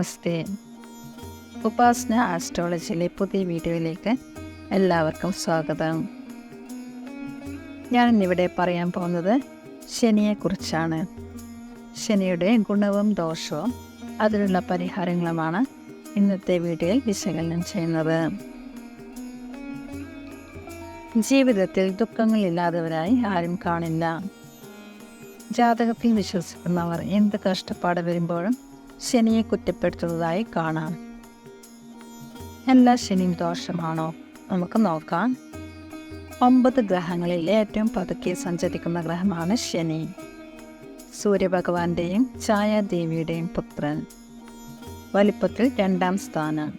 നമസ്തേ. ഉപാസന ആസ്ട്രോളജിയിലെ പുതിയ വീഡിയോയിലേക്ക് എല്ലാവർക്കും സ്വാഗതം. ഞാൻ ഇന്നിവിടെ പറയാൻ പോകുന്നത് ശനിയെക്കുറിച്ചാണ്. ശനിയുടെ ഗുണവും ദോഷവും അതിലുള്ള പരിഹാരങ്ങളുമാണ് ഇന്നത്തെ വീഡിയോയിൽ വിശകലനം ചെയ്യുന്നത്. ജീവിതത്തിൽ ദുഃഖങ്ങളില്ലാത്തവരായി ആരും കാണില്ല. ജാതകത്തിൽ വിശ്വസിക്കുന്നവർ എന്ത് കഷ്ടപ്പാട് വരുമ്പോഴും ശനിയെ കുറ്റപ്പെടുത്തുന്നതായി കാണാം. എല്ലാ ശനിയും ദോഷമാണോ? നമുക്ക് നോക്കാം. ഒമ്പത് ഗ്രഹങ്ങളിൽ ഏറ്റവും പതുക്കെ സഞ്ചരിക്കുന്ന ഗ്രഹമാണ് ശനി. സൂര്യഭഗവാന്റെയും ഛായാദേവിയുടെയും പുത്രൻ. വലിപ്പത്തിൽ രണ്ടാം സ്ഥാനം.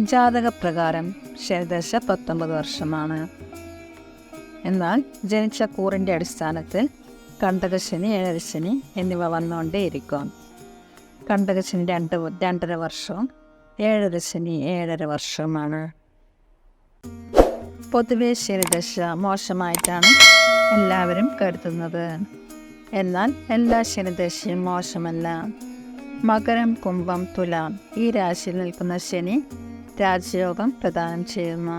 ജാതകപ്രകാരം ശനിദശ പത്തൊമ്പത് വർഷമാണ്. എന്നാൽ ജനിച്ച കൂറിന്റെ അടിസ്ഥാനത്തിൽ കണ്ടകശനി ഏഴരശനി എന്നിവ വന്നുകൊണ്ടേയിരിക്കും. കണ്ടകശനി രണ്ട് രണ്ടര വർഷവും ഏഴരശനി ഏഴര വർഷവുമാണ് പൊതുവെ ശനിദശ മോശമായിട്ടാണ് എല്ലാവരും കരുതുന്നത്. എന്നാൽ എല്ലാ ശനിദശയും മോശമല്ല. മകരം കുംഭം തുലാം ഈ രാശിയിൽ നിൽക്കുന്ന ശനി രാജയോഗം പ്രദാനം ചെയ്യുന്നു.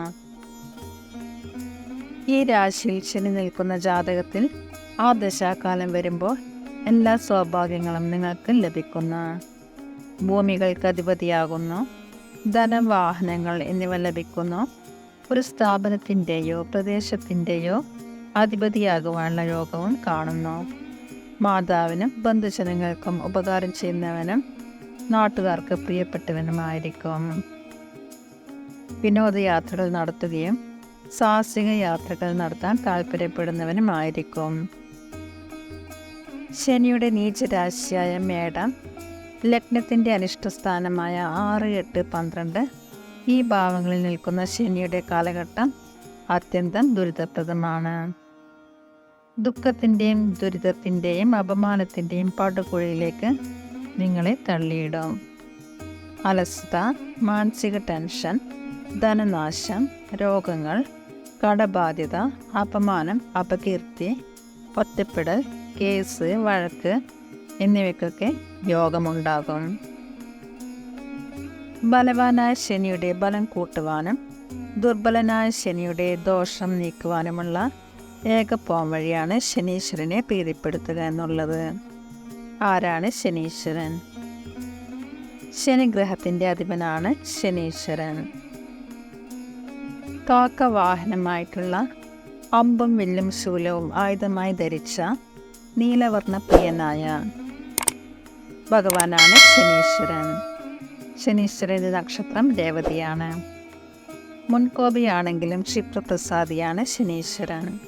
ഈ രാശിയിൽ ശനി നിൽക്കുന്ന ജാതകത്തിൽ ആ ദശാകാലം വരുമ്പോൾ എല്ലാ സൗഭാഗ്യങ്ങളും നിങ്ങൾക്ക് ലഭിക്കുന്നു ഭൂമികൾക്ക് അധിപതിയാകുന്നു ധനവാഹനങ്ങൾ എന്നിവ ലഭിക്കുന്നു ഒരു സ്ഥാപനത്തിന്റെയോ പ്രദേശത്തിന്റെയോ അധിപതിയാകുവാനുള്ള യോഗവും കാണുന്നു. മാതാവിനും ബന്ധുജനങ്ങൾക്കും ഉപകാരം ചെയ്യുന്നവനും നാട്ടുകാർക്ക് പ്രിയപ്പെട്ടവനുമായിരിക്കും. വിനോദയാത്രകൾ നടത്തുകയും സാഹസിക യാത്രകൾ നടത്താൻ താല്പര്യപ്പെടുന്നവനുമായിരിക്കും ശനിയുടെ നീചരാശിയായ മേടം ലഗ്നത്തിന്റെ അനിഷ്ടസ്ഥാനമായ ആറ് എട്ട് പന്ത്രണ്ട്. ഈ ഭാവങ്ങളിൽ നിൽക്കുന്ന ശനിയുടെ കാലഘട്ടം അത്യന്തം ദുരിതപ്രദമാണ്. ദുഃഖത്തിന്റെയും ദുരിതത്തിന്റെയും അപമാനത്തിന്റെയും പടുകുഴിയിലേക്ക് നിങ്ങളെ തള്ളിയിടും. അലസത മാനസിക ടെൻഷൻ ധനനാശം രോഗങ്ങൾ കടബാധ്യത അപമാനം അപകീർത്തി ഒറ്റപ്പെടൽ കേസ് വഴക്ക് എന്നിവയ്ക്കൊക്കെ യോഗമുണ്ടാകും. ബലവാനായ ശനിയുടെ ബലം കൂട്ടുവാനും ദുർബലനായ ശനിയുടെ ദോഷം നീക്കുവാനുമുള്ള ഏക പോം വഴിയാണ് ശനീശ്വരനെ പ്രീതിപ്പെടുത്തുക എന്നുള്ളത്. ആരാണ് ശനീശ്വരൻ? ശനിഗ്രഹത്തിന്റെ അധിപനാണ് ശനീശ്വരൻ. കാക്ക വാഹനമായിട്ടുള്ള അമ്പും വില്ലും ശൂലവും ആയുധമായി ധരിച്ച നീലവർണ പ്രിയനായ ഭഗവാനാണ് ശനീശ്വരൻ. ശനീശ്വരന്റെ നക്ഷത്രം രേവതിയാണ് മുൻകോപിയാണെങ്കിലും ക്ഷിപ്രപ്രസാദിയാണ് ശനീശ്വരൻ.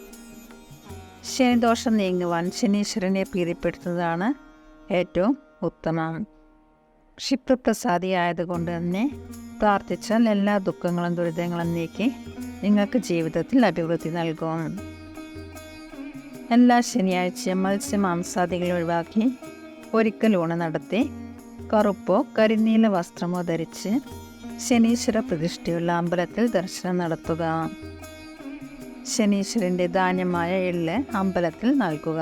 ശനിദോഷം നീങ്ങുവാൻ ശനീശ്വരനെ പ്രീതിപ്പെടുത്തുന്നതാണ് ഏറ്റവും ഉത്തമം. ക്ഷിപ്രപ്രസാദി ആയതുകൊണ്ട് തന്നെ പ്രാർത്ഥിച്ചാൽ എല്ലാ ദുഃഖങ്ങളും ദുരിതങ്ങളും നീക്കി നിങ്ങൾക്ക് ജീവിതത്തിൽ അഭിവൃദ്ധി നൽകും. എല്ലാ ശനിയാഴ്ചയും മത്സ്യമാംസാദികൾ ഒഴിവാക്കി ഒരിക്കൽ ഊണ നടത്തി കറുപ്പോ കരിനീല വസ്ത്രമോ ധരിച്ച് ശനീശ്വര പ്രതിഷ്ഠയുള്ള അമ്പലത്തിൽ ദർശനം നടത്തുക. ശനീശ്വരന്റെ ധാന്യമായ എള്ള് അമ്പലത്തിൽ നൽകുക.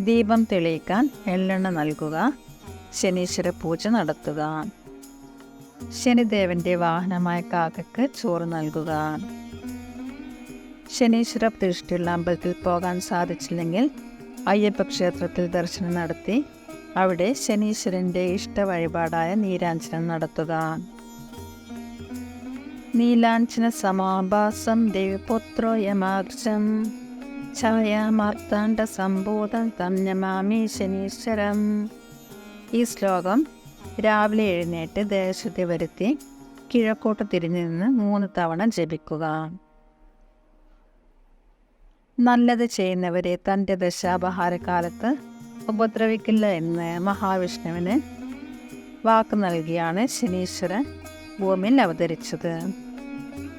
ദീപം തെളിയിക്കാൻ എള്ളെണ്ണ നൽകുക. ശനീശ്വര പൂജ നടത്തുക. ശനിദേവന്റെ വാഹനമായ കാക്കയ്ക്ക് ചോറ് നൽകുക. ശനീശ്വര പ്രതിഷ്ഠയുള്ള അമ്പലത്തിൽ പോകാൻ സാധിച്ചില്ലെങ്കിൽ അയ്യപ്പ ക്ഷേത്രത്തിൽ ദർശനം നടത്തി അവിടെ ശനീശ്വരന്റെ ഇഷ്ട വഴിപാടായ നീരാഞ്ജനം നടത്തുക. നീലാഞ്ജന സമാഭാസം ദേവിപുത്രോ ഛായാമാർത്താണ്ട സംബോധം തം നമാമി ശനീശ്വരം. ഈ ശ്ലോകം രാവിലെ എഴുന്നേറ്റ് ദേശത്തെ വരുത്തി കിഴക്കോട്ട് തിരിഞ്ഞു നിന്ന് മൂന്ന് തവണ ജപിക്കുക. നല്ലത് ചെയ്യുന്നവരെ തന്റെ ദശാപഹാരകാലത്ത് ഉപദ്രവിക്കില്ല എന്ന് മഹാവിഷ്ണുവിന് വാക്ക് നൽകിയാണ് ശനീശ്വരൻ ഭൂമിയിൽ അവതരിച്ചത്.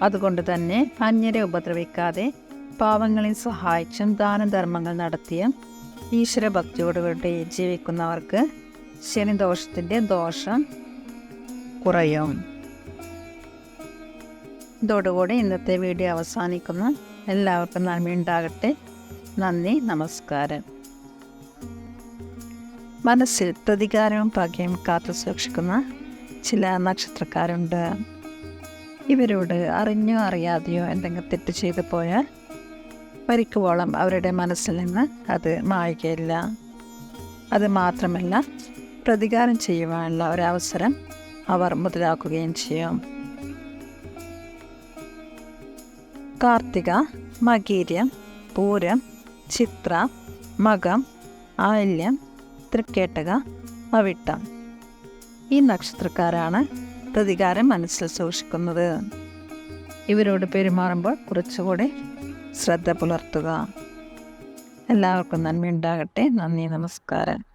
അതുകൊണ്ട് തന്നെ അന്യരെ ഉപദ്രവിക്കാതെ പാവങ്ങളെ സഹായിച്ചും ദാനധർമ്മങ്ങൾ നടത്തിയ ഈശ്വരഭക്തിയോടുകൂടി ജീവിക്കുന്നവർക്ക് ശനിദോഷത്തിന്റെ ദോഷം കുറയും. ഇതോടുകൂടി ഇന്നത്തെ വീഡിയോ അവസാനിക്കുന്നു. എല്ലാവർക്കും നന്മയുണ്ടാകട്ടെ നന്ദി നമസ്കാരം. മനസ്സിൽ പ്രതികാരവും പകയും കാത്തു സൂക്ഷിക്കുന്ന ചില നക്ഷത്രക്കാരുണ്ട്. ഇവരോട് അറിഞ്ഞോ അറിയാതെയോ എന്തെങ്കിലും തെറ്റ് ചെയ്തു പോയാൽ പരിക്കുവോളം അവരുടെ മനസ്സിൽ നിന്ന് അത് മായുകയില്ല. അത് മാത്രമല്ല പ്രതികാരം ചെയ്യുവാനുള്ള ഒരവസരം അവർ മുതലാക്കുകയും ചെയ്യും. കാർത്തിക മകീര്യം പൂരം ചിത്ര മകം ആയില്യം തൃക്കേട്ടക അവിട്ടം. ഈ നക്ഷത്രക്കാരാണ് പ്രതികാരം മനസ്സിൽ സൂക്ഷിക്കുന്നത്. ഇവരോട് പെരുമാറുമ്പോൾ കുറച്ചുകൂടി ശ്രദ്ധ പുലർത്തുക. എല്ലാവർക്കും നന്മയുണ്ടാകട്ടെ. നന്ദി നമസ്കാരം.